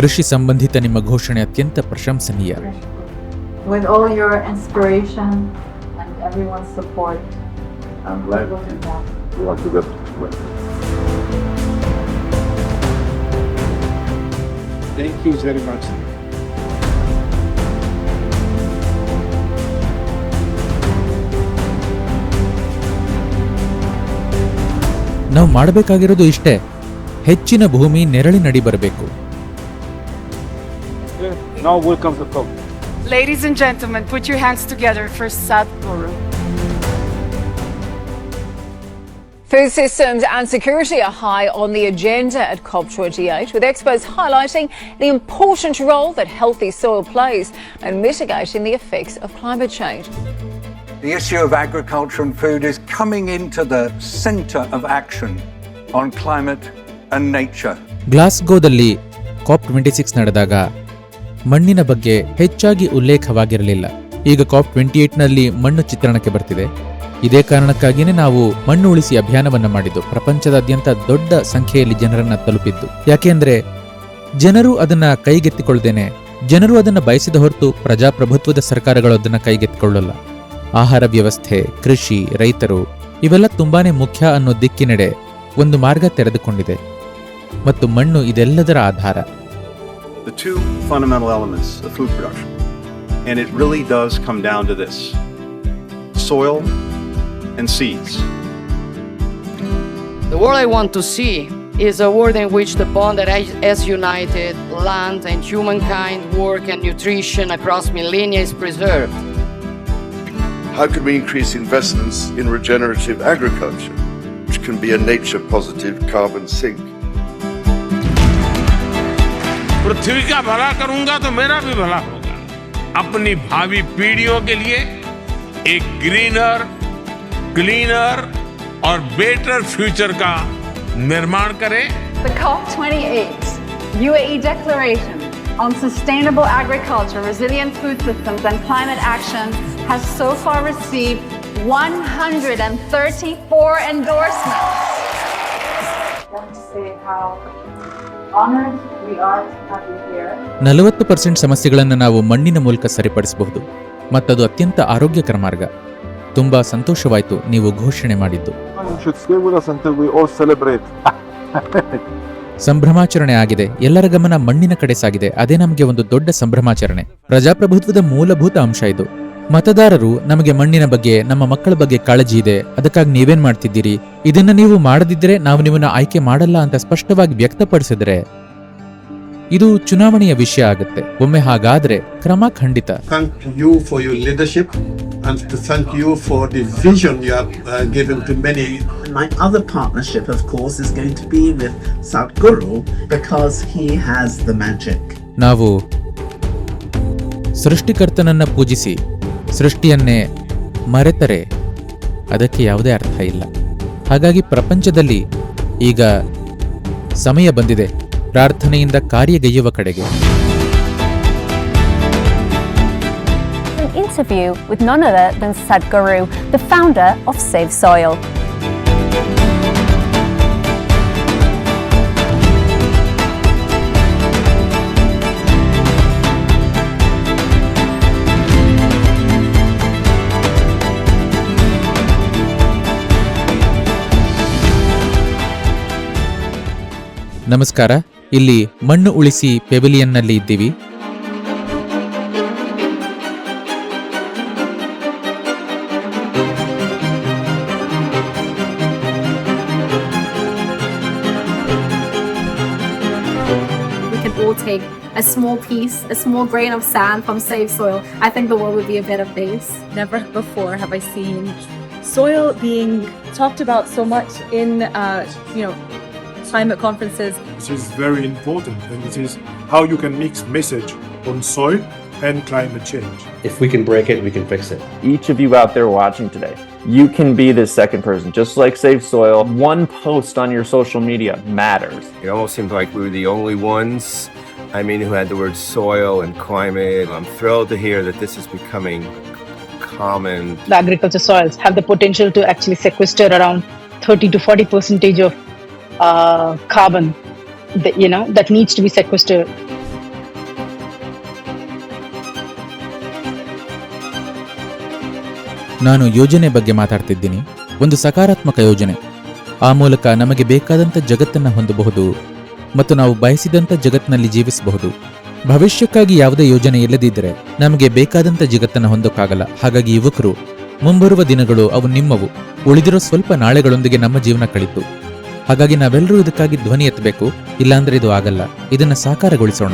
ಕೃಷಿ ಸಂಬಂಧಿತ ನಿಮ್ಮ ಘೋಷಣೆ ಅತ್ಯಂತ ಪ್ರಶಂಸನೀಯ With all your inspiration and everyone's support, um, we're Right. going to. We want to get Thank you very much. ನಾವು ಮಾಡಬೇಕಾಗಿರೋದು ಇಷ್ಟೇ ಹೆಚ್ಚಿನ ಭೂಮಿ ನೆರಳಿನಡಿ ಬರಬೇಕು Now welcome to come. Ladies and gentlemen, put your hands together for Sadhguru. Food systems and security are high on the agenda at COP28, with experts highlighting the important role that healthy soil plays in mitigating the effects of climate change. The issue of agriculture and food is coming into the centre of action on climate and nature. ಗ್ಲಾಸ್ಗೋದಲ್ಲಿ COP twenty six ನಡೆದಾಗ ಮಣ್ಣಿನ ಬಗ್ಗೆ ಹೆಚ್ಚಾಗಿ ಉಲ್ಲೇಖವಾಗಿರಲಿಲ್ಲ. ಈಗ COP twenty ಏಟ್ನಲ್ಲಿ ಮಣ್ಣು ಚಿತ್ರಣಕ್ಕೆ ಬರ್ತಿದೆ. ಇದೇ ಕಾರಣಕ್ಕಾಗಿಯೇ ನಾವು ಮಣ್ಣು ಉಳಿಸಿ ಅಭಿಯಾನವನ್ನ ಮಾಡಿದ್ದು. ಪ್ರಪಂಚದಾದ್ಯಂತ ದೊಡ್ಡ ಸಂಖ್ಯೆಯಲ್ಲಿ ಜನರನ್ನ ತಲುಪಿದ್ದು. ಯಾಕೆಂದ್ರೆ ಜನರು ಅದನ್ನ ಕೈಗೆತ್ತಿಕೊಳ್ಳದೇನೆ, ಜನರು ಅದನ್ನು ಬಯಸಿದ ಹೊರತು ಪ್ರಜಾಪ್ರಭುತ್ವದ ಸರ್ಕಾರಗಳು ಅದನ್ನು ಕೈಗೆತ್ತಿಕೊಳ್ಳಲ್ಲ. ಆಹಾರ ವ್ಯವಸ್ಥೆ, ಕೃಷಿ, ರೈತರು ಇವೆಲ್ಲ ತುಂಬಾನೇ ಮುಖ್ಯ ಅನ್ನೋ ದಿಕ್ಕಿನೆಡೆ ಒಂದು ಮಾರ್ಗ ತೆರೆದುಕೊಂಡಿದೆ. ಮತ್ತು ಮಣ್ಣು ಇದೆಲ್ಲದರ ಆಧಾರ. The two fundamental elements of food production. And it really does come down to this soil and seeds. The world I want to see is a world in which the bond that has united land and humankind, work and nutrition across millennia is preserved. How can we increase investments in regenerative agriculture, which can be a nature positive carbon sink? पृथ्वी का भला करूँगा तो मेरा भी भला होगा अपनी भावी पीढ़ियों के लिए एक ग्रीनर क्लीनर और बेटर फ्यूचर का निर्माण करें The COP28 UAE Declaration on Sustainable Agriculture, Resilient Food Systems and Climate Action has so far received 134 endorsements. I want to say how honored ನಲವತ್ತು ಪರ್ಸೆಂಟ್ ಸಮಸ್ಯೆಗಳನ್ನು ನಾವು ಮಣ್ಣಿನ ಮೂಲಕ ಸರಿಪಡಿಸಬಹುದು. ಮತ್ತದು ಅತ್ಯಂತ ಆರೋಗ್ಯಕರ ಮಾರ್ಗ. ತುಂಬಾ ಸಂತೋಷವಾಯಿತು ನೀವು ಘೋಷಣೆ ಮಾಡಿದ್ದು. ಸಂಭ್ರಮಾಚರಣೆ ಆಗಿದೆ. ಎಲ್ಲರ ಗಮನ ಮಣ್ಣಿನ ಕಡೆ ಸಾಗಿದೆ. ಅದೇ ನಮಗೆ ಒಂದು ದೊಡ್ಡ ಸಂಭ್ರಮಾಚರಣೆ. ಪ್ರಜಾಪ್ರಭುತ್ವದ ಮೂಲಭೂತ ಅಂಶ ಇದು. ಮತದಾರರು ನಮಗೆ ಮಣ್ಣಿನ ಬಗ್ಗೆ ನಮ್ಮ ಮಕ್ಕಳ ಬಗ್ಗೆ ಕಾಳಜಿ ಇದೆ. ಅದಕ್ಕಾಗಿ ನೀವೇನ್ ಮಾಡ್ತಿದ್ದೀರಿ? ಇದನ್ನ ನೀವು ಮಾಡದಿದ್ರೆ ನಾವು ನಿಮ್ಮನ್ನ ಆಯ್ಕೆ ಮಾಡಲ್ಲ ಅಂತ ಸ್ಪಷ್ಟವಾಗಿ ವ್ಯಕ್ತಪಡಿಸಿದ್ರೆ ಇದು ಚುನಾವಣೆಯ ವಿಷಯ ಆಗುತ್ತೆ ಒಮ್ಮೆ ಹಾಗಾದ್ರೆ ಕ್ರಮ ಖಂಡಿತ Thank you for your leadership and to thank you for the vision you have uh, given to many. My other partnership, of course, is going to be with Sadhguru because he has the magic. ನಾವು ಸೃಷ್ಟಿಕರ್ತನನ್ನ ಪೂಜಿಸಿ ಸೃಷ್ಟಿಯನ್ನೇ ಮರೆತರೆ ಅದಕ್ಕೆ ಯಾವುದೇ ಅರ್ಥ ಇಲ್ಲ ಹಾಗಾಗಿ ಪ್ರಪಂಚದಲ್ಲಿ ಈಗ ಸಮಯ ಬಂದಿದೆ ಪ್ರಾರ್ಥನೆಯಿಂದ ಕಾರ್ಯಗೈಯುವ ಕಡೆಗೆ interview with none other than Sadhguru, the founder of Save Soil. ನಮಸ್ಕಾರ ಇಲ್ಲಿ ಮಣ್ಣು ಉಳಿಸಿ ಪೆವಿಲಿಯನ್ನಲ್ಲಿ ಇದ್ದೀವಿ we can all take a small piece, a small grain of sand from Save Soil, I think the world would be a better place. Never before have I seen soil being talked about so much in, uh, you know, climate conferences. This is very important, and it is how you can mix message on soil and climate change. If we can break it, we can fix it. Each of you out there watching today, you can be this second person. Just like Save Soil, one post on your social media matters. It almost seemed like we were the only ones, I mean, who had the word soil and climate. I'm thrilled to hear that this is becoming common. the agriculture soils have the potential to actually sequester around 30 to 40 percentage of uh, carbon that, you know that needs to be sequestered. ನಾನು ಯೋಜನೆ ಬಗ್ಗೆ ಮಾತಾಡ್ತಿದ್ದೀನಿ. ಒಂದು ಸಕಾರಾತ್ಮಕ ಯೋಜನೆ. ಆ ಮೂಲಕ ನಮಗೆ ಬೇಕಾದಂಥ ಜಗತ್ತನ್ನು ಹೊಂದಬಹುದು ಮತ್ತು ನಾವು ಬಯಸಿದಂಥ ಜಗತ್ತಿನಲ್ಲಿ ಜೀವಿಸಬಹುದು. ಭವಿಷ್ಯಕ್ಕಾಗಿ ಯಾವುದೇ ಯೋಜನೆ ಇಲ್ಲದಿದ್ದರೆ ನಮಗೆ ಬೇಕಾದಂಥ ಜಗತ್ತನ್ನು ಹೊಂದೋಕ್ಕಾಗಲ್ಲ. ಹಾಗಾಗಿ ಯುವಕರು ಮುಂಬರುವ ದಿನಗಳು ಅವು ನಿಮ್ಮವು. ಉಳಿದಿರೋ ಸ್ವಲ್ಪ ನಾಳೆಗಳೊಂದಿಗೆ ನಮ್ಮ ಜೀವನ ಕಳಿತು ಹಾಗಾಗಿ ನಾವೆಲ್ಲರೂ ಇದಕ್ಕಾಗಿ ಧ್ವನಿ ಎತ್ತಬೇಕು ಇಲ್ಲಾಂದ್ರೆ ಇದು ಆಗಲ್ಲ. ಇದನ್ನ ಸಾಕಾರಗೊಳಿಸೋಣ.